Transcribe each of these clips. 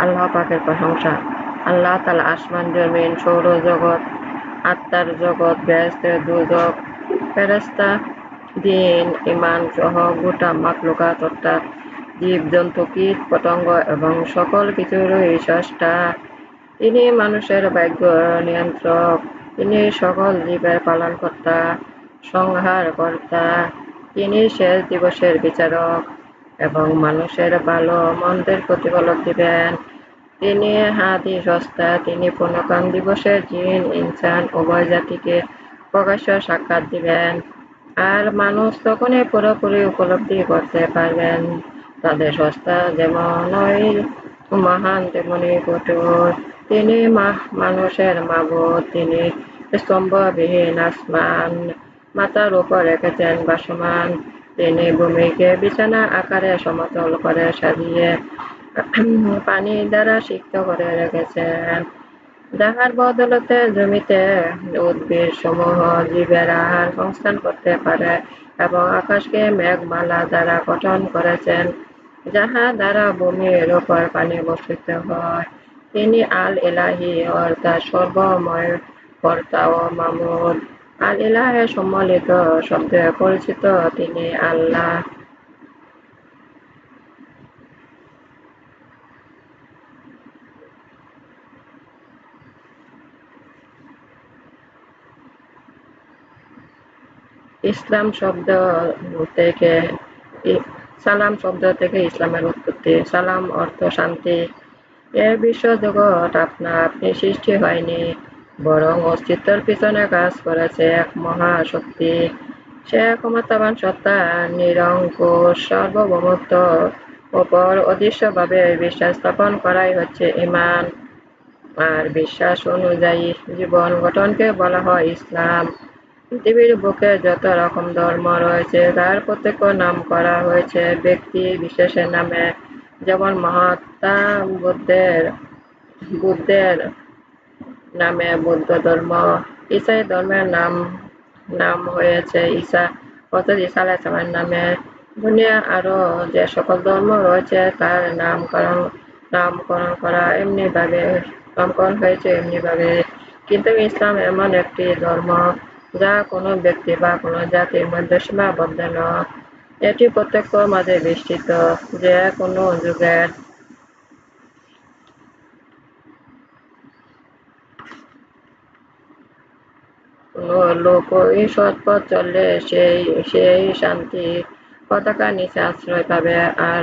আল্লাহ পাকের প্রশংসা। আল্লাহ তালা আসমান, জমিন, সৌরজগৎ, আত্মার জগৎ বেহেস্তের দুজক ফেরেস্তা দিন ইমান সহ গোটা মাকলুকাত অর্থাৎ জীব, জন্তু, কীট, পতঙ্গ এবং সকল কিছুরই স্রষ্টা তিনি মানুষের ভাগ্য নিয়ন্ত্রক। তিনি সকল জীবের পালনকর্তা, সংহারকর্তা। তিনি শেষ দিবসের বিচারক এবং মানুষের ভালো মন্দের প্রতিফলক দিবেন। তিনি হাদি সস্তা, তিনি পুনকান দিবসে জিন, ইনসান, উভয় জাতিকে প্রকাশ্য সাক্ষাৎ দিবেন। আর মানুষ তখনই পুরোপুরি উপলব্ধি করতে পারবেন। তাদের সস্তা যেমন মহান তেমনি কঠোর। তিনি মানুষের মাবুদ, তিনি স্তম্ভবিহীন আসমান। মাথার উপর রেখেছেন বাসমান তিনি ভূমিকে বিছানা আকারে সমতল করে সাজিয়ে পানি দ্বারা সিক্ত করে রেখেছেন। যাহার বদলতে জমিতে উদ্ভিদ সমূহ জীবের আহার সংস্থান করতে পারে এবং আকাশকে মেঘমালা দ্বারা গঠন করেছেন, যাহা দ্বারা ভূমির উপর পানি বর্ষিত হয়। তিনি আল ইলাহি অর্থাৎ সর্বময় কর্তা ও মামুদ আল ইলাহে শব্দে পরিচিত তিনি আল্লাহ। ইসলাম শব্দ থেকে, সালাম শব্দ থেকে ইসলামের উৎপত্তি। সালাম অর্থ শান্তি। এ বিশ্ব জগৎ আপনা আপনি সৃষ্টি হয়নি। বরং অস্তিত্বের পিছনে কাজ করেছে এক মহাশক্তি সে ক্ষমতাবান সত্তা, নিরঙ্কুশ সার্বভৌমত্ব ওপর অদৃশ্যভাবে বিশ্বাস স্থাপন করাই হচ্ছে ইমান। আর বিশ্বাস অনুযায়ী জীবন গঠনকে বলা হয় ইসলাম। পৃথিবীর বুকে যত রকম ধর্ম রয়েছে, তার প্রত্যেক নাম করা হয়েছে ব্যক্তি বিশেষের নামে। যেমন মহাত্মা বুদ্ধের বুদ্ধের নামে বৌদ্ধ ধর্ম। ইসাই ধর্মের নাম নাম হয়েছে ঈসা। অর্থাৎ ঈসা আলাইসালামের নামে। দুনিয়া আরও যে সকল ধর্ম রয়েছে, তার নামকরণ নামকরণ করা এমনিভাবে, নামকরণ হয়েছে এমনিভাবে। কিন্তু ইসলাম এমন একটি ধর্ম, যা কোনো ব্যক্তি বা কোনো জাতির মধ্যে সীমাবদ্ধ নয়। এটি প্রত্যক্ষ মাঝে বিস্তৃত যে কোনো যুগের লোক ওই সৎপথ চললে সেই সেই শান্তি পতাকা নিচে আশ্রয় পাবে। আর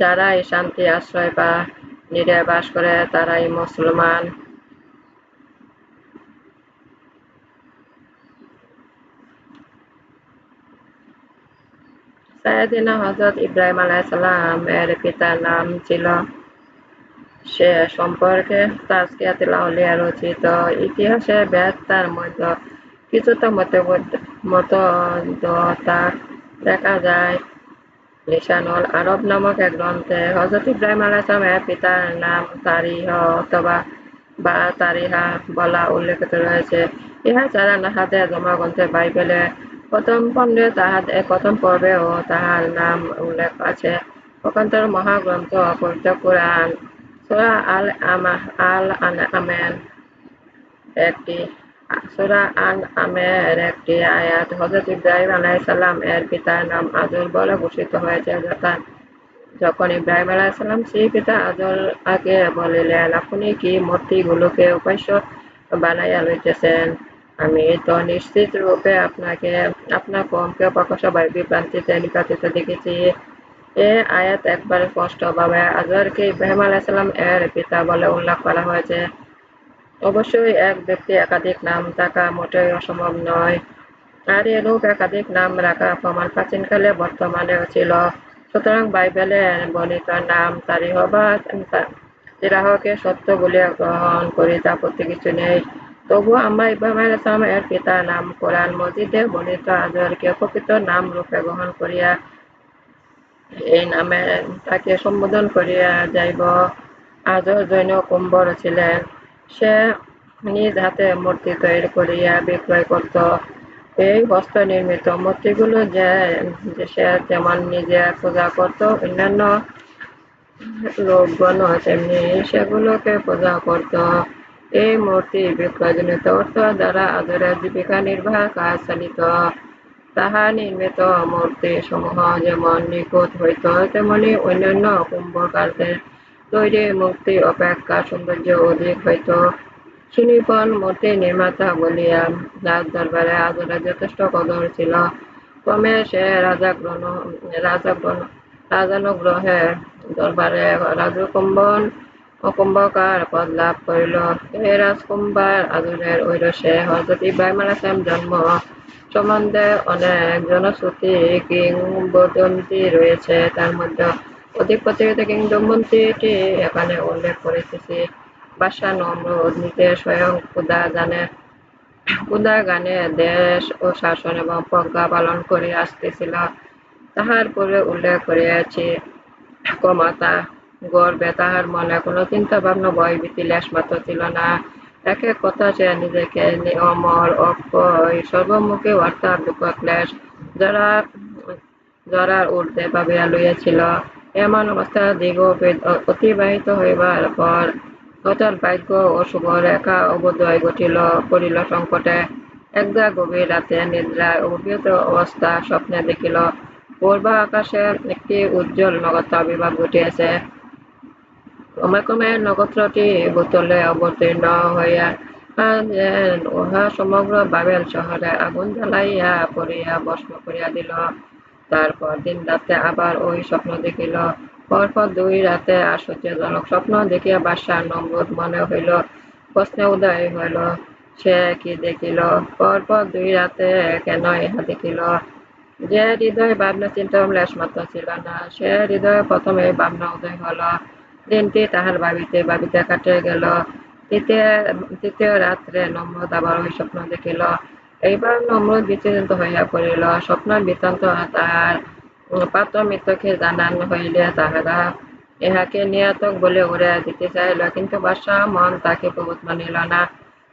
যারা এই শান্তি আশ্রয় পা, নিরে বাস করে, তারাই মুসলমান। সায়েদিনা হজরত ইব্রাহিম আলাইসাল্লাম এর পিতার নাম ছিল সে সম্পর্কে তাজকিয়াতুল আউলিয়া রচিত ইতিহাসে বেদ তার মধ্য কিছুটা মতদতা দেখা যায়। লিসানুল আরব নামক এক গ্রন্থে হজরত ইব্রাহিম আলাইসালাম এর পিতার নাম তারিহ অথবা বা তারিহা বলা উল্লেখিত রয়েছে। ইহা ছাড়া নাহাদের ধর্মগ্রন্থে বাইবেলে প্রথম খণ্ডে তাহার প্রথম পর্বেও তাহার নাম উল্লেখ আছে। পক্ষান্তর মহাগ্রন্থ পবিত্র কোরআন। সুরা আল আল আমেন একটি সুরা আল আমের একটি আয়াত। হজরত ইব্রাহিম আলাইসাল্লাম এর পিতার নাম আজর বলে ঘোষিত হয়েছে। যখন ইব্রাহিম আলাইসাল্লাম সেই পিতা আজর আগে বলিলেন, আপনি কি মূর্তিগুলোকে উপাস্য বানাইয়া লইতেছেন? আমি তো নিশ্চিত রূপে আপনাকে আপনার কমকে প্রকাশভাবে বিভ্রান্তিতে নিপাতিত দেখেছি। এ আয়াত একবার স্পষ্টভাবে ইব্রাহিম এর পিতা বলে উল্লেখ করা হয়েছে। অবশ্যই এক ব্যক্তি একাধিক নাম থাকা মোটেই অসম্ভব নয়। আর এরূপ একাধিক নাম রাখা প্রমাণ প্রাচীনকালে বর্তমানেও ছিল। সুতরাং বাইবেলের বর্ণিত নাম তারিহ বা তিরাহকে সত্য বলিয়া গ্রহণ করি তা প্রতি কিছু নেই। তবু আমরা ইব্রাহিম আলাইসালাম এর পিতার নাম কোরআন মসজিদে বর্ণিত আজহারকে প্রকৃত নাম রূপে গ্রহণ করিয়া এই নামে তাকে সম্বোধন করিয়া যাইব। আজও জৈন কুম্ভর ছিলেন সে নিজ হাতে মূর্তি তৈরি করিয়া বিক্রয় করত। এই হস্ত নির্মিত মূর্তিগুলো যে সে যেমন নিজে পূজা করত, অন্যান্য লোকগণ তেমনি সেগুলোকে পূজা করত। এই মূর্তি বিক্রয়জনিত অর্থ দ্বারা আদরের জীবিকা নির্বাহ কাজ চালিত। তাহা নির্মিত মূর্তি সমূহ যেমন নিখুঁত হইত, তেমনি অন্যান্য কুম্ভ কার্যের তৈরি মূর্তি অপেক্ষা সৌন্দর্য অধিক হইত। সুনিপুণ মূর্তি নির্মাতা বলিয়া রাজ দরবারে আদরের যথেষ্ট কদর ছিল। ক্রমে সে রাজা গ্রহণ রাজা রাজানুগ্রহে দরবারে রাজকুম্বন কুম্ভকার পদ লাভ করিল। এই রাজকুম্বার আদরের ঐরসে হজরত ইব্রাহিম আলাইসালাম জন্ম সম্বন্ধে অনেক জনশ্রুতি কিংবদন্তি রয়েছে। তার মধ্যে অধিক প্রচলিত কিংবদন্তিটি এখানে উল্লেখ করিতেছি বাদশাহ নমরুদ নিজে স্বয়ং খুদা জানে খুদা গানে দেশ ও শাসন এবং প্রজ্ঞা পালন করে আসতেছিল। তাহার পরে উল্লেখ করিয়াছি, কমাতা গর্বে তাহার মনে কোনো চিন্তা ভাবনা ভয় ভীতি লেশ মাত্র ছিল না। এক এক কথা সে নিজেকে অমর অক্ষয় সর্বমুখী অর্থাৎ দুঃখ ক্লেশ যারা জরার ঊর্ধ্বে ভাবিয়া লইয়াছিল, এমন অবস্থা দীর্ঘ অতিবাহিত হইবার পর হঠাৎ ভাগ্য ও শুভ রেখা অবোধয় ঘটিল, পড়িল সংকটে। একদা গভীর রাতে নিদ্রায় অভিভূত অবস্থা স্বপ্নে দেখিল পূর্ব আকাশে একটি উজ্জ্বল নগত্র আবির্ভাব ঘটিয়াছে। ক্রমে ক্রমে নক্ষত্রটি ভূতলে অবতীর্ণ হইয়া উহা সমগ্র বাবেল শহরে আগুন জ্বালাইয়া পড়িয়া ভস্ম করিয়া দিল। তারপর দিন রাতে আবার ওই স্বপ্ন দেখিল। পরপর দুই রাতে আশ্চর্যজনক স্বপ্ন দেখিয়া বাদশাহ নমরুদ মনে হইল প্রশ্নে উদয় হইল সে কি দেখিল? পরপর দুই রাতে কেন ইহা দেখিল? যে হৃদয় ভাবনা চিন্তা লেশ মাত্র ছিল না সে হৃদয়ে প্রথমে ভাবনা উদয় হল। দিনটি তাহার ভাবিতে ভাবিতে কাটে গেল। তৃতীয় রাত্রে নমরুদ আবার ওই স্বপ্ন দেখিল। এইবার নমরুদ বিচলিত হইয়া পড়িল। স্বপ্ন বৃত্তান্ত তাহার পাত্র মিত্রকে জানান হইলে তাহারা ইহাকে নিয়াতক বলে উড়ে দিতে চাইল কিন্তু বাদশাহ মন তাকে প্রবোধ মানিল না।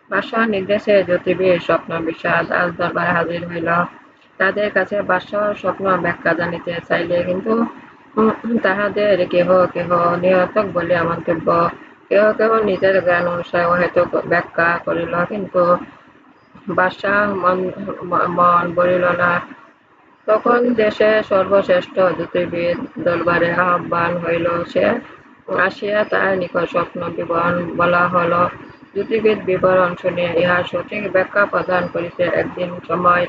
বাদশাহ নির্দেশে জ্যোতিবীর স্বপ্ন বিষাদ আজ দরবারে হাজির হইল। তাদের কাছে বাদশাহ স্বপ্ন ব্যাখ্যা জানিতে চাইলে কিন্তু তাহাদের কেহ কেহ নিয়তক বলিয়া মন্তব্য কেহ কেহ নিজের জ্ঞান অনুসারে হয়তো ব্যাখ্যা করিল। কিন্তু বাদশাহ মন মন বলিল না। তখন দেশে সর্বশ্রেষ্ঠ জ্যোতির্বিদ দরবারে আহ্বান হইল সে আসিয়া তার নিকট স্বপ্ন বিবরণ বলা হল। জ্যোতির্বিদ বিবরণ শুনিয়া ইহার সঠিক ব্যাখ্যা প্রদান করিতে একদিন সময়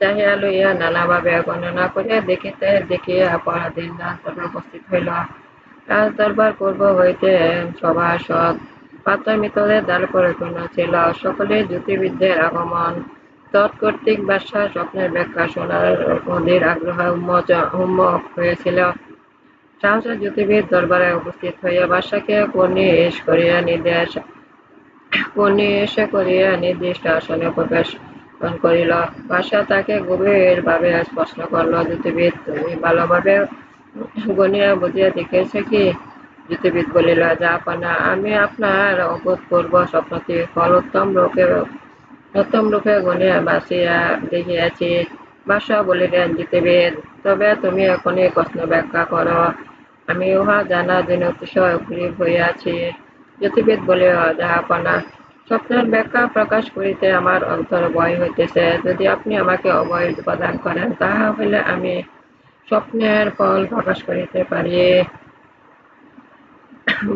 চাহিয়া লইয়া নানাভাবে গণনা করিয়া দেখিতে দেখিয়া পরাদিন রাজদরবার উপস্থিত হইল। রাজদরবার পূর্ব হইতে সভাসদ পাত্রমিতদের দ্বার পরিপূর্ণ ছিল। সকলে জ্যোতির্বিদদের আগমন, তৎকর্তৃক বাদশাহ স্বপ্নের ব্যাখ্যা শোনার অধীর আগ্রহ উন্মুখ হয়েছিল। সহসা জ্যোতির্বিদ দরবারে উপস্থিত হইয়া বাদশাকে কর্নিশ করিয়া নির্দেশ কর্নিশ করিয়া নির্দিষ্ট আসনে প্রবেশ করিল। বাদশাহ তাকে করল, জ্যোতির্বিদ, তুমি ভালোভাবে বুঝিয়া কি? জ্যোতির্বিদ বলিল আমি আপনার অভূতপূর্ব স্বপ্নটি ফল উত্তম রূপে উত্তম রূপে গণিয়া বাঁচিয়া দেখিয়াছি। বাদশাহ বলিলেন, জ্যোতির্বিদ, তবে তুমি এখনই প্রশ্ন ব্যাখ্যা করো। আমি উহা জানার জন্য অতিশয় উগ্রীব হইয়াছি। জ্যোতির্বিদ বলিল জাহাপনা স্বপ্নের ব্যাখ্যা প্রকাশ করিতে আমার অন্তর ভয় হইতেছে। যদি আপনি আমাকে অভয় প্রদান করেন, তাহা হইলে আমি স্বপ্নের ফল প্রকাশ করিতে পারি।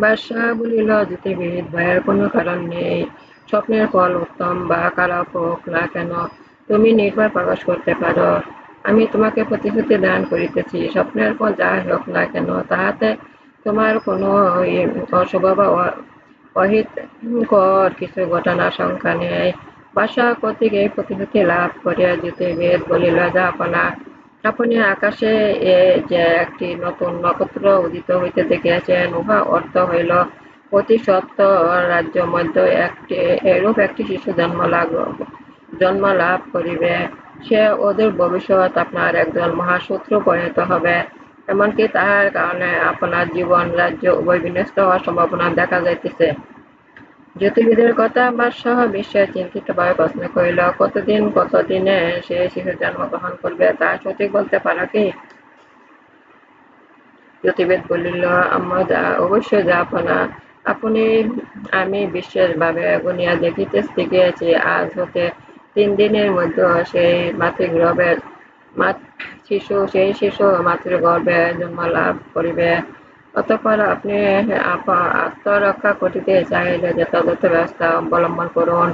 বাদশাহ বলিল জ্যোতির্বিদ ভয়ের কোনো কারণ নেই। স্বপ্নের ফল উত্তম বা খারাপ হোক না কেন, তুমি নির্ভর প্রকাশ করতে পারো। আমি তোমাকে প্রতিশ্রুতি দান করিতেছি, স্বপ্নের ফল যাই হোক না কেন, তাহাতে তোমার কোনো অশুভ বা অহিতকর কিছু ঘটনার সংখ্যা নেই। বাদশাহ কর্তৃক এই প্রতিশ্রুতি লাভ করিয়া জ্যোতির্বিদ বলিল যাপনা আপনি আকাশে এ যে একটি নতুন নক্ষত্র উদিত হইতে দেখিয়াছেন, উহা অর্থ হইল অতি সত্য রাজ্য মধ্যে একটি, এরূপ একটি শিশু জন্ম লাভ জন্ম লাভ করিবে। সে ওদের ভবিষ্যৎ আপনার একজন মহাশত্রু পরিণত হবে। এমনকি তাহার কারণে আপনার জীবন, রাজ্য উভয় বিনষ্ট হওয়ার সম্ভাবনা দেখা যাইতেছে। জ্যোতির্বিদের কথা বাদশাহ বিশ্বে চিন্তিতভাবে প্রশ্ন করিল, কতদিন, কতদিনে সে শিশু জন্মগ্রহণ করবে, তা সঠিক বলতে পারো কি? জ্যোতির্বিদ বলিল অবশ্যই জাহাপনা আপনি, আমি বিশেষভাবে গুনিয়া দেখিতে দেখিয়াছি আজ হতে তিন দিনের মধ্যে সেই মাতৃগর্ভের শিশু সেই শিশু মাতৃগর্ভে জন্ম লাভ করিবে। অতঃপর আপনি আত্মরক্ষা করিতে চাইলে যথাযথ ব্যবস্থা অবলম্বন করুন।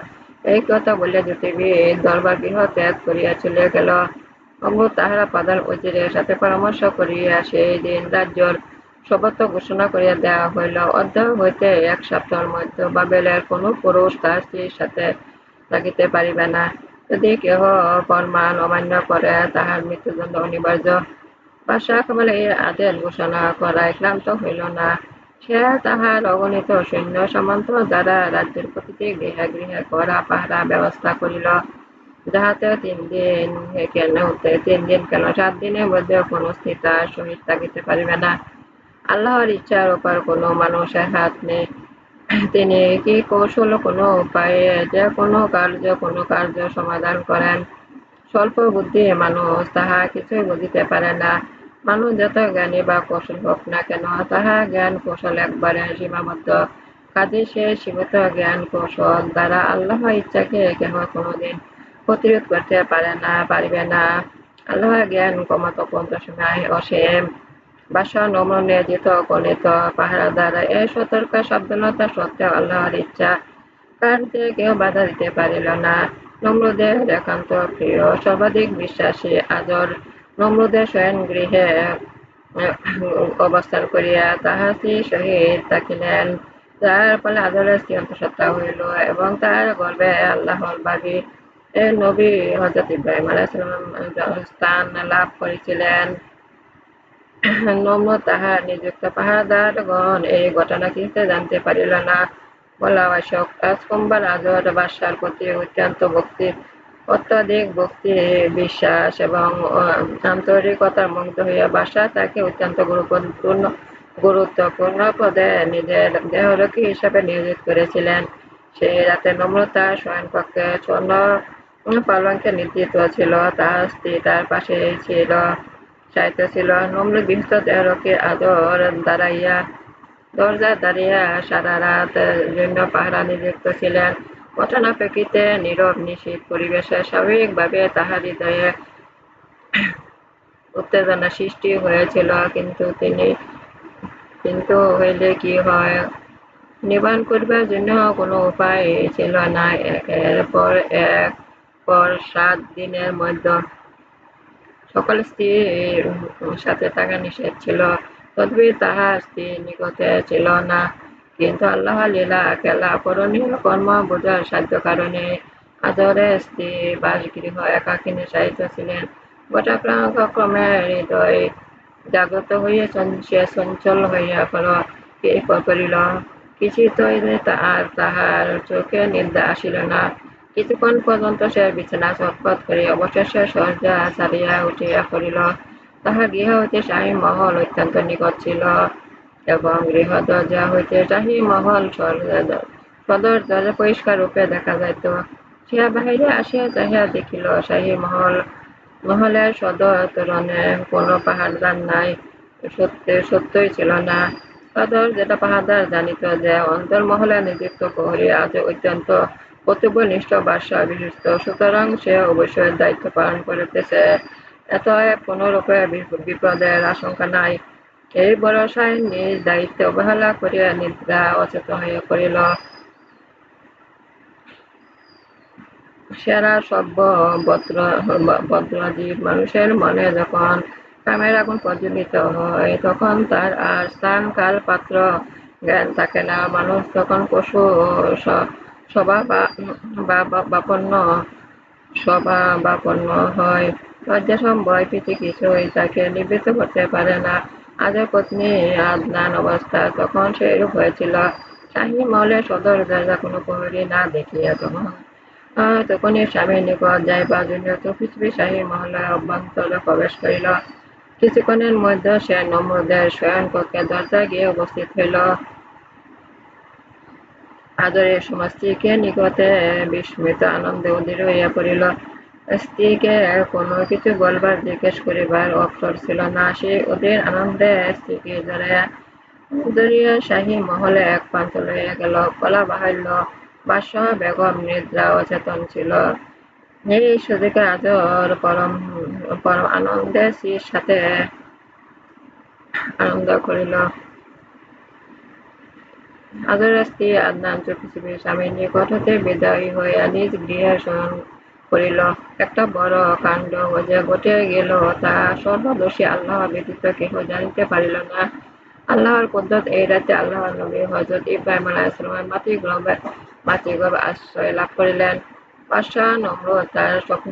এই কথা বলিয়া জ্যোতির্বিদ দরবার গৃহ ত্যাগ করিয়া চলে গেল অমৃত তাহারা প্রধান উজিরের সাথে পরামর্শ করিয়া সেই দিন রাজ্যর সর্বত্র ঘোষণা করিয়া দেওয়া হইল। অধ্যায় হইতে এক সপ্তাহের মধ্যে বাবেলের কোনো পুরুষ তার স্ত্রীর সাথে থাকিতে পারিবে না। যদি কেহ ফরমান অমান্য করে, তাহার মৃত্যুদণ্ড অনিবার্য। বাদশাহ কেবল এই আদেশ ঘোষণা করায়, ক্লান্ত হইল না। সে তাহার অগণিত সৈন্য সামন্ত দ্বারা রাজ্যের প্রতিটি গৃহে গৃহে করা পাহারা ব্যবস্থা করিল, যাহাতে তিন দিন কেন তিন দিন কেন, সাত দিনের মধ্যে কোনো স্থিতার সহিত থাকিতে পারিবে না। আল্লাহর ইচ্ছার উপর কোনো মানুষের হাত নেই। তিনি কি কৌশল কোনো উপায়ে যে কোনো কার্য কোনো কার্য সমাধান করেন? স্বল্প বুদ্ধি মানুষ তাহা কিছুই বুঝিতে পারে না। মানুষ যত জ্ঞানী বা কৌশল হোক না কেন, তাহা জ্ঞান কৌশল একবারে সীমাবদ্ধ। কাজে সে সীমিত জ্ঞান কৌশল দ্বারা আল্লাহ ইচ্ছাকে কেহ কোনোদিন প্রতিরোধ করতে পারে না, পারিবে না। আল্লাহ জ্ঞান কমত পর্যন্ত সময় অসীম। বাসা নম্র নিয়োজিত গণিত দ্বারা এই সতর্ক, সাবধানতা সত্ত্বেও আল্লাহর ইচ্ছা। কার্যে কেউ বাধা দিতে পারিল না। নম্রদের একান্ত প্রিয়, সর্বাধিক বিশ্বাসী, আদর। নম্রদের শয়ন গৃহে অবস্থান করিয়া তাহাসি শহীদ থাকিলেন যার ফলে আদরের শ্রীয়ন্ত সত্তা হইল এবং তার গর্বে আল্লাহর বাবি নবী হজরত ইব্রাহিম আলাইসালাম স্থান লাভ করেছিলেন। নম্র তাহার নিযুক্ত এই ঘটনা জানতে পারিল না। বলা আবশ্যক। রাজকুম্বার প্রতি অত্যন্ত ভক্তি অত্যাধিক ভক্তি বিশ্বাস এবং আন্তরিকতার মুগ্ধ হইয়া বাসা তাকে অত্যন্ত গুরুত্বপূর্ণ গুরুত্বপূর্ণ পদে নিজের দেহরক্ষী হিসাবে নিয়োজিত করেছিলেন। সেই রাতে নম্রতা স্বয়ংপক্ষে স্বর্ণ পালঙ্কে নিদ্রিত ছিল। তার স্ত্রী তার পাশে ছিল। চাইতে ছিল নম্র গৃহস্থ আদর দাঁড়াইয়া দরজা দাঁড়িয়া সারা রাত জন্য পাহারা নিযুক্ত ছিলেন। ঘটনা প্রেক্ষিতে নীরব নিশীত পরিবেশে স্বাভাবিকভাবে তাহার হৃদয়ে উত্তেজনা সৃষ্টি হয়েছিল, কিন্তু তিনি, কিন্তু হইলে কি হয়? নিবারণ করিবার জন্য কোনো উপায় ছিল না। একের পর এক, পর সাত দিনের মধ্যে সকল স্ত্রীর সাথে থাকা নিষেধ ছিল। তদ্বি তাহার স্ত্রী নিকটে ছিল না। কিন্তু আল্লাহ লীলা খেলা করণীয় কর্ম বোঝার সাধ্য কারণে আদরে স্ত্রী বাসগৃহ একাকিনী সাহিত্য ছিলেন। ক্রমে হৃদয় জাগ্রত হইয়া সে চঞ্চল হইয়া করিল। কিছুতই আর তাহার চোখে নিন্দা আসিল না। কিছুক্ষণ পর্যন্ত সে বিছানা চটপট করি অবশেষে সজ্জা ছাড়িয়া উঠিয়া পড়িল। তাহার গৃহ হইতে শাহী মহল অত্যন্ত নিকট ছিল এবং গৃহ দরজা হইতে শাহী মহল সদর দরজা পরিষ্কার রূপে দেখা যাইত। সে বাহিরে আসিয়া চাহিয়া দেখিল, শাহী মহল মহলের সদর তোরণে কোনো পাহাড়দার নাই, সত্যি সত্যই ছিল না। সদর যেটা পাহাড়দার জানিত যে অন্তর অন্তর্মহলে নিযুক্ত প্রহরী আজ অত্যন্ত বাসা বিশিষ্ট সুতরাং সে অবশ্যই দায়িত্ব পালন করিতেছে। বিপদের আশঙ্কা নাই। এই ভরসায় নিজ অবহেলা করিয়া নিদ্রা হইয়া পড়িল। সেরা সভ্য ভদ্রাজীব মানুষের মনে যখন কামের আগুন প্রজ্বলিত হয়, তখন তার আর স্থান কাল পাত্র জ্ঞান থাকে না। মানুষ তখন পশু স্বভাবাপন্ন স্বভাবাপন্ন হয়। লজ্জাসম ভয় প্রীতি কিছুই তাকে নিবৃত্ত করতে পারে না। আজের পত্নী আদনান অবস্থা তখন সেইরূপ হয়েছিল। শাহী মহলের সদর দরজা কোনো প্রহরী না দেখিয়া তখন তখনই স্বামীর নিকট যাইবার জন্য পৃথিবী শাহী মহলের অভ্যন্তরে প্রবেশ করিল। কিছুক্ষণের মধ্যে সে নম্রদের শয়ন কক্ষে দরজা গিয়ে উপস্থিত হইল। আদরের স্ত্রীকে নিকটে বিস্মিত আনন্দে অধীর হইয়া পড়িল। স্ত্রীকে কোনো কিছু বলবার, জিজ্ঞেস করিবার অবসর ছিল না। সে অধীর আনন্দে স্ত্রীকে ধরিয়া শাহী মহলে এক প্রান্ত লইয়া গেল। বলা বাহুল্য বাদশাহ বেগম, নিদ্রা অচেতন ছিল। এই সুযোগে আজর পরম পরম আনন্দে স্ত্রীর সাথে আনন্দ করিল। স্ত্রী আদনান চুপি স্বামীর হইয়া নিজ গৃহে শয়ন করিল। একটা বড় কাণ্ড যে ঘটে গেল, তা সর্বদোষী আল্লাহ ব্যতীত কেহ জানিতে পারিল না। আল্লাহর কুদরত এই রাতে আল্লাহর নবী হজরত ইব্রাহিম আলাইহিসসালামের মাতৃগর্ভে মাতৃগর্ভে আশ্রয় লাভ করিলেন। বাদশাহ নমরুদ তার স্বপ্ন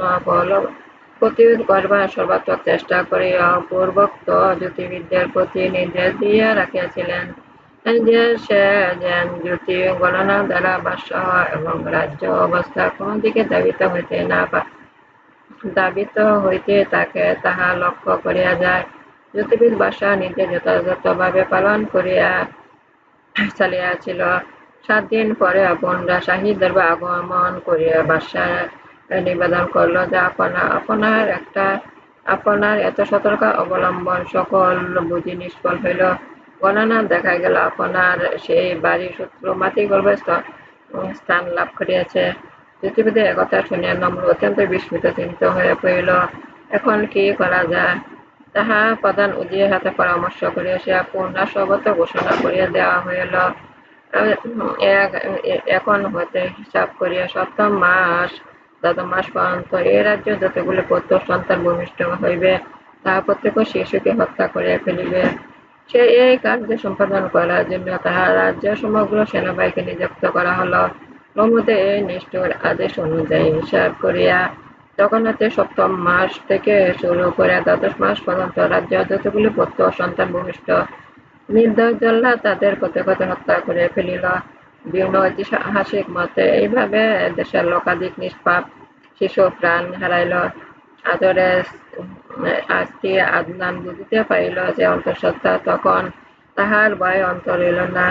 প্রতিরোধ করবার সর্বাত্মক চেষ্টা করিয়া পূর্বোক্ত জ্যোতির্বিদদের প্রতি নির্দেশ দিয়া রাখিয়াছিলেন। গণনা দ্বারা এবং রাজ্য অবস্থা কোন দিকে দাবিত হইতে না দাবিত হইতে তাকে তাহা লক্ষ্য করিয়া যায়। জ্যোতির্বিদ বাদশাহ নিজে যথাযথভাবে পালন করিয়া চালিয়াছিল। সাত দিন পরে বোনরা শাহী দরবার আগমন করিয়া বাসা নিবেদন করল যে আপনার আপনার একটা আপনার এত সতর্ক অবলম্বন সকল বুঝি নিষ্ফল হইল। গণনা দেখা গেল। আপনার সেই বাড়ি শত্রু মাটি গর্ভে স্থান লাভ করিয়াছে। পৃথিবীতে একথা শুনিয়া নম্র, অত্যন্ত বিস্মিত, চিন্তিত হয়ে পড়িল, এখন কি করা যায়? তাহা প্রধান উজির হাতে পরামর্শ করিয়া সে পূর্ণা সর্বত ঘোষণা করিয়া দেওয়া হইল। এখন হইতে হিসাব করিয়া সপ্তম মাস দশম মাস পর্যন্ত এই রাজ্য যতগুলি পুত্র সন্তান ভূমিষ্ঠ হইবে, তাহা প্রত্যেক শিশুকে হত্যা করিয়া ফেলিবে। সে এই কার্য সম্পাদন করার জন্য তাহার রাজ্য সমগ্র সেনাবাহিনীকে নিযুক্ত করা হল। নমুদে এই নিষ্ঠুর আদেশ অনুযায়ী হিসাব করিয়া হতে সপ্তম মাস থেকে শুরু করে দ্বাদশ মাস পর্যন্ত রাজ্য যতগুলি পুত্র সন্তান ভূমিষ্ঠ নির্দয় জল্লা তাদের কত কত হত্যা করে ফেলিল। বিভিন্ন ঐতিহাসিক মতে এইভাবে দেশের লোকাধিক নিষ্পাপ শিশু প্রাণ হারাইল। আদরে আজকে আদনান বুঝিতে পারিল যে অন্তঃসত্ত্বা তখন তাহার ভয় অন্তর রইল না।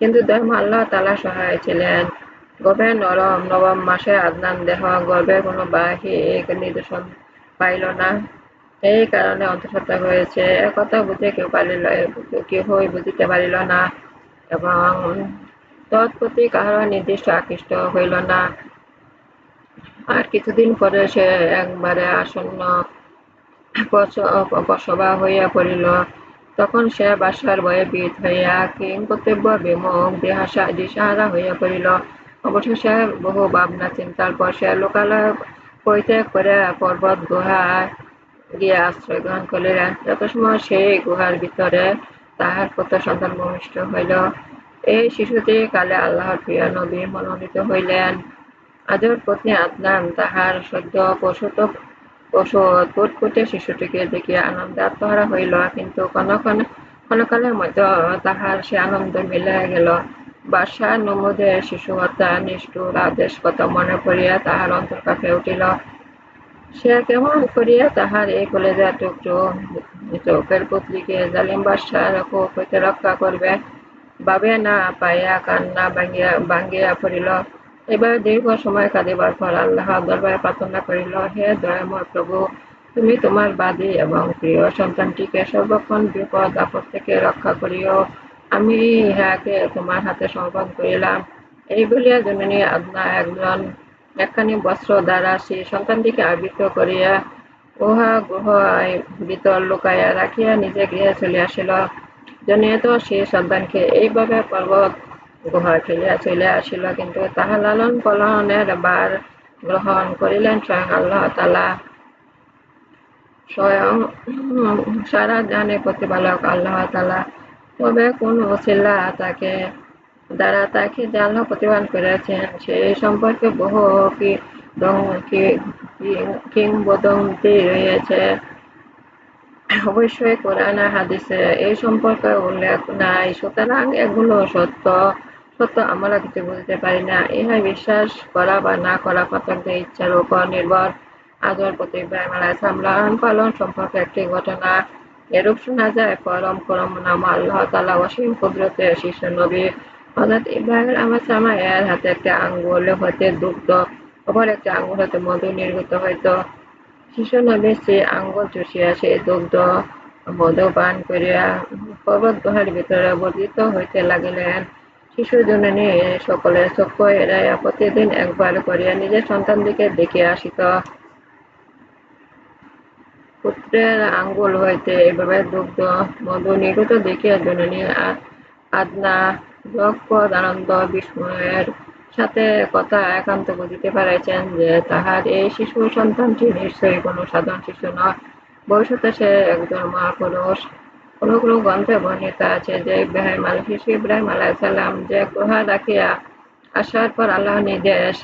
কিন্তু ধর্ম আল্লাহ তালা সহায় ছিলেন। গর্ভের নরম নবম মাসে আদনান দেহ গর্ভের কোনো বাহিক নিদর্শন পাইল না। এই কারণে অন্তঃসত্ত্বা হয়েছে। একথা বুঝে কেউ পারিল কেহই বুঝিতে পারিল না এবং তৎপ্রতি কাহার নির্দিষ্ট আকৃষ্ট হইল না। আর কিছুদিন পরে সে একবারে আসন্ন প্রসবা হইয়া পড়িল। তখন সে বাসার ভয়ে বিদ হইয়া কিং কর্তব্য বিমুখ দিশাহারা হইয়া পড়িল। অবশেষে বহু ভাবনা চিন্তার পর সে লোকালয় পরিত্যাগ করে পর্বত গুহায় গিয়ে আশ্রয় গ্রহণ করিলেন। যত সময় সেই গুহার ভিতরে তাহার পুত্র সন্তান ভূমিষ্ঠ হইল, এই শিশুটি কালে আল্লাহর প্রিয় নবী মনোনীত হইলেন। আজর পত্নী আদনান, তাহার সদ্য পশু ফুটফুটে শিশুটিকে দেখিয়া আনন্দে আত্মহারা হইল। কিন্তু ক্ষণকালের মধ্যে তাহার সে আনন্দ মিলিয়া গেল। বাদশাহ নমুদের শিশু হত্যা নিষ্ঠুর আদেশ কত মনে পড়িয়া তাহার অন্তর কাঁপে উঠিল। সে কেমন করিয়া তাহার এই কলেজা টুকরো চৌকের পুত্রীকে জালিম বাদশাহ হইতে রক্ষা করবে বাবে না, পাইয়া কান্না ভাঙ্গিয়া ভাঙ্গিয়া পড়িল। এবার দীর্ঘ সময় কাঁদিবার পর আল্লাহ দরবারে প্রার্থনা করিল, হে দয়াময় প্রভু, তুমি তোমার বাদী এবং প্রিয় সন্তানটিকে সর্বক্ষণ বিপদ, আপদ থেকে রক্ষা করিও। আমি ইহাকে তোমার হাতে সমর্পণ করিলাম। এই বলিয়া জননী আদনা একজন একখানি বস্ত্র দ্বারা সেই সন্তানটিকে আবৃত করিয়া উহা গুহায় ভিতর লুকাইয়া রাখিয়া নিজে গৃহে চলে আসিল। জনিয়ত সেই সন্তানকে এইভাবে পর্বত গুহায় ফেলিয়া চলে আসিল। কিন্তু তাহা লালন পালনের বার গ্রহণ করিলেন স্বয়ং আল্লাহ তালা স্বয়ং সারা জানে প্রতিপালক আল্লাহ তালা তবে কোন ওসিল্লা তাকে দ্বারা তাকে যে আল্লাহ প্রতিপালন করেছেন সেই সম্পর্কে বহু কি কিংবদন্তি রয়েছে। অবশ্যই কোরআন হাদিসে এই সম্পর্কে উল্লেখ নাই। সুতরাং এগুলো সত্য। সত্য আমরা কিছু বুঝতে পারি না। ইহা বিশ্বাস করা বা না করা পাতকদের ইচ্ছার উপর নির্ভর। আজর প্রতি আলাইসালাম লালন পালন সম্পর্কে একটি ঘটনা এরূপ শোনা যায়। পরম করম নাম আল্লাহ তালা অসীম কুদরতে শিশু নবী। হযরত ইব্রাহিম আলাইহিসসালাম এর হাতে একটি আঙ্গুল হতে দুগ্ধ অপর একটি আঙ্গুল হতে মধু নির্গত হইত। শিশু নবী সেই আঙ্গুল চুষিয়া সেই দুগ্ধ, মধু পান করিয়া পর্বত গুহার ভিতরে বর্ধিত হইতে লাগিলেন। শিশু জননী সকলের চক্ষু এড়াইয়া প্রতিদিন একবার করিয়া নিজের সন্তানদিকে দেখিয়া আসিত। পুত্রের আঙ্গুল হইতে এভাবে দুগ্ধ মধু নির্গত দেখিয়া জননী আদনা জগৎ আনন্দ বিস্ময়ের সাথে কথা একান্ত বুঝিতে পারাইছেন যে তাহার এই শিশু সন্তানটি নিশ্চয়ই কোনো সাধারণ শিশু নয়। ভবিষ্যতে সে একজন মহাপুরুষ। কোন কোন গ্রন্থে বর্ণিত আছে যে ইব্রাহিম আল শিশু ইব্রাহিম আলাইসাল্লাম যে গুহা রাখিয়া আসার পর আল্লাহ নির্দেশ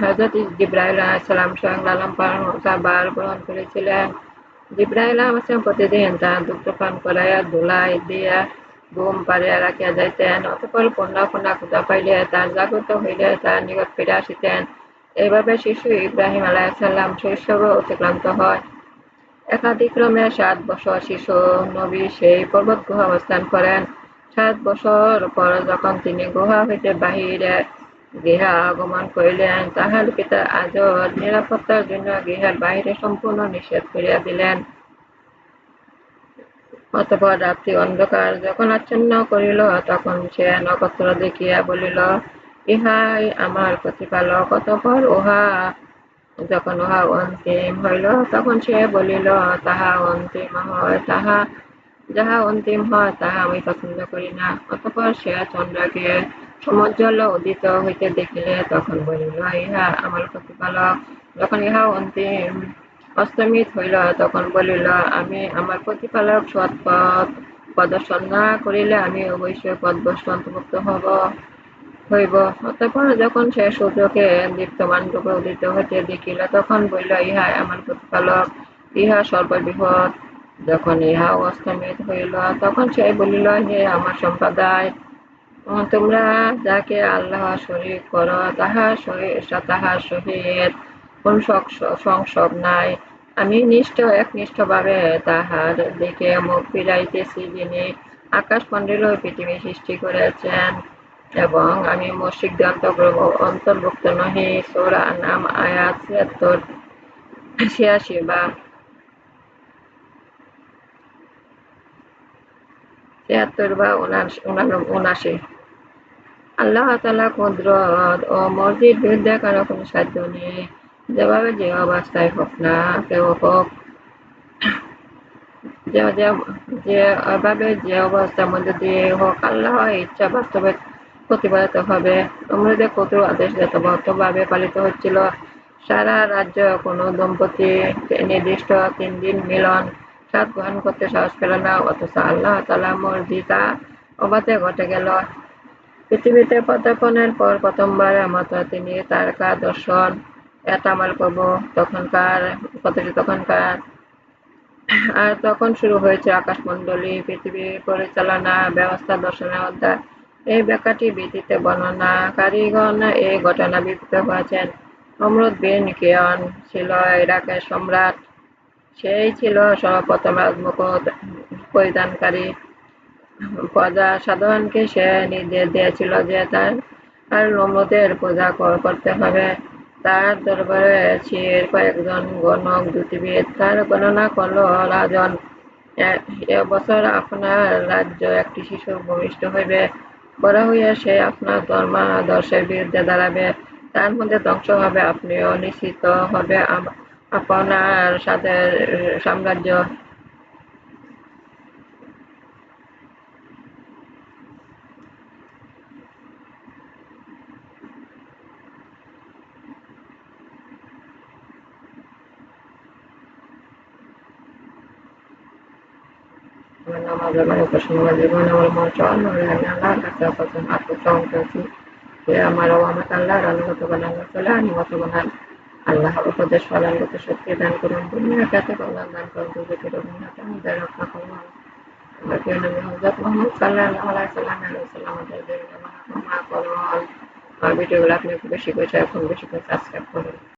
হজরত জিব্রাহিল আলাইসাল্লাম স্বয়ং লালন পালন বার গ্রহণ করেছিলেন। জিব্রাহিল আলাইসাল্লাম প্রতিদিন তার দুগ্ধ পান করাইয়া, ধুলাই দিয়া, ঘুম পাড়িয়া রাখিয়া যাইতেন, অতপর কন্যা কন্যা ক্ষুদা পাইলে তার জাগ্রত হইলে তার নিকট ফিরে আসিতেন। এইভাবে শিশু ইব্রাহিম আলাইসাল্লাম শৈশব অতিক্রান্ত হয়। একাধিক্রমে সাত বছর শিশু নবী সেই পর্বত গুহা অবস্থান করেন। সাত বছর পর যখন তিনি গুহা হইতে বাহিরে গৃহা আগমন করিলেন, তাহার পিতা আজর নিরাপত্তার জন্য গৃহের বাহিরে সম্পূর্ণ নিষেধ করিয়া দিলেন। অতপর রাত্রি অন্ধকার যখন আচ্ছন্ন করিল, তখন সে নক্ষত্র দেখিয়া বলিল, ইহাই আমার প্রতিপালক, অতপর উহা যখন উহা অন্তিম হইল, তখন সে বলিল, তাহা অন্তিম হয়, তাহা যাহা অন্তিম হয়, তাহা আমি পছন্দ করি না। অতপর সে চন্দ্রকে সমজ্জল উদিত হইতে দেখিলে, তখন বলিল, ইহা আমার প্রতিপালক। যখন ইহা অন্তিম অস্তমিত হইল, তখন বলিল, আমি আমার প্রতিপালক সৎ পথ প্রদর্শন না করিলে আমি অবশ্যই পদভ্রষ্ট অন্তর্ভুক্ত হব। হইব। অতঃপর যখন সে সূর্যকে দীপ্তমান রূপে উদিত হইতে দেখিল, তখন বলিল, ইহা প্রতিপালক, ইহা সর্ববৃহৎ। যখন ইহা অস্তমিত হইল, তখন সে বলিল, হে আমার সম্প্রদায়, তোমরা যাকে আল্লাহ শরীক করো তাহার তাহার সহিত কোন সংসব নাই। আমি নিষ্ঠ একনিষ্ঠভাবে তাহার দিকে মুখ ফিরাইতেছি যিনি আকাশ মন্ডল পৃথিবী সৃষ্টি করেছেন। এবং আমি মসজিদ অন্তর্ভুক্ত নহি, সোরা নাম আয়াত ছিয়াত্তর, ছিয়াশি বা ছিয়াত্তর বা উনাশি আল্লাহ তালা কুদরত ও মসজিদ বিরুদ্ধে কারও কোনো সাধ্য নেই যেভাবে যে অবস্থায় হোক না কেউ হোক যেভাবে যে অবস্থার মধ্যে দিয়ে হোক আল্লাহ ইচ্ছা বাস্তবে প্রতিপালিত হবে। অমৃদের কঠোর আদেশ যথাযথভাবে পালিত হচ্ছিল। সারা রাজ্য কোনো দম্পতি নির্দিষ্ট তিন দিন মিলন সাত গ্রহণ করতে সাহস পেল না, অথচ আল্লাহ তালা মর্জিতা অবাধে ঘটে গেল। পৃথিবীতে পদার্পণের পর প্রথমবারের মতো তিনি তারকা দর্শন এতামাল প্রভু তখনকার তখনকার? আর তখন শুরু হয়েছে আকাশমণ্ডলী, পৃথিবী পরিচালনা, ব্যবস্থা দর্শনের অধ্যায় এই ব্যাখ্যাটি ভিত্তিতে বর্ণনাকারীগণ এই ঘটনা বিবৃত হয়েছেন অমরুদ বিন কিয়ন ছিল ইরাকের সম্রাট। সেই ছিল সর্বপ্রথম রাজমুকুট পরিধানকারী। প্রজা সাধারণকে সে নির্দেশ দিয়েছিল যে তার আর নমরুদের পূজা করতে হবে। তার দরবারে ছিল কয়েকজন গণক দ্যুতিবিদ তার গণনা করল রাজন। এবছর আপনার রাজ্য একটি শিশুর ভূমিষ্ঠ হইবে। বড় হইয়া সে আপনার ধর্মাদর্শের বিরুদ্ধে দাঁড়াবে। তার মধ্যে ধ্বংস হবে, আপনিও নিশ্চিত হবে। আপনার সাথে সাম্রাজ্য নামাজের মানে উপাসনা জীবন আমার মন চল আমি আল্লাহর কাছে অপছন আত্মসমর্পণ করেছি যে আমার আমার আল্লাহর আনুগত বানান চলে আনুগত বানান আল্লাহর উপদেশ পালন করতে শক্তি দান করুন। দুনিয়া কাছে কল্যাণ দান করুন। দুর্গতির অভিনেতা আমাদের রক্ষা করুন। আমরা কেউ নবী হজরত মোহাম্মদ সাল্লাহ সাল্লাম আলাইসাল্লাম আমাদের ক্ষমা করুন। ভিডিওগুলো আপনি একটু বেশি করে এখন বেশি করে সাবস্ক্রাইব করুন।